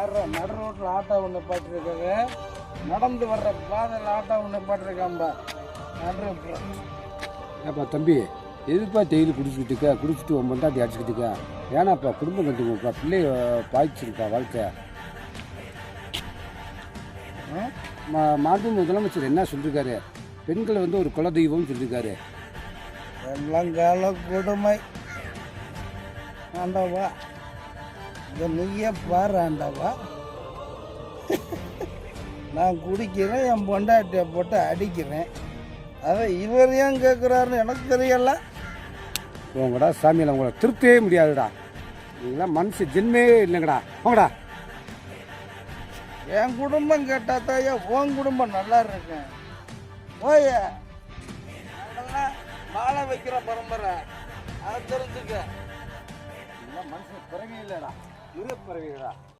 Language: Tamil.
யாரா நடு ரோட்டில் ஆட்டோ ஒன்று பாட்டுருக்காங்க நடந்து வர்ற பாதையில் ஆட்டோ ஒன்று பாட்டுருக்காம்பா நடு ரோட்டில் ஏப்பா தம்பி எதுப்பா டெய்லி குடிச்சிக்கிட்டு இருக்க? குடிச்சிட்டு உன் பொண்டாட்டி அடிச்சுக்கிட்டு இருக்க? ஏன்னாப்பா குடும்பம் கட்டுங்கப்பா பிள்ளைய பாய்ச்சிருப்பா வாழ்க்கை? மா மாண்பு முதலமைச்சர் என்ன சொல்லியிருக்காரு பெண்களை வந்து ஒரு குலதெய்வம் சொல்லியிருக்காரு வெள்ளங்கால கொடுமை. ஆண்டவா. இந்த நீயே பாரு ஆண்டவா நான் குடிக்கிறேன் என் பொண்டாட்டியை போட்டு அடிக்கிறேன். அதை இவர் ஏன் கேட்குறாருன்னு எனக்கு தெரியல. உங்கடா சாமியில் உங்களை திருத்தவே முடியாதுடா. நீங்களாம் மனுஷ ஜென்மே இல்லைங்கடா. போங்கடா. என் குடும்பம் கேட்டா தாயா உன் குடும்பம் நல்லா இருக்கேன் ஓய மாலை வைக்கிற பரம்பரை. அதை தெரிஞ்சுக்க. மனுஷன் பிறவி இல்லைடா. இரு பிறவிடா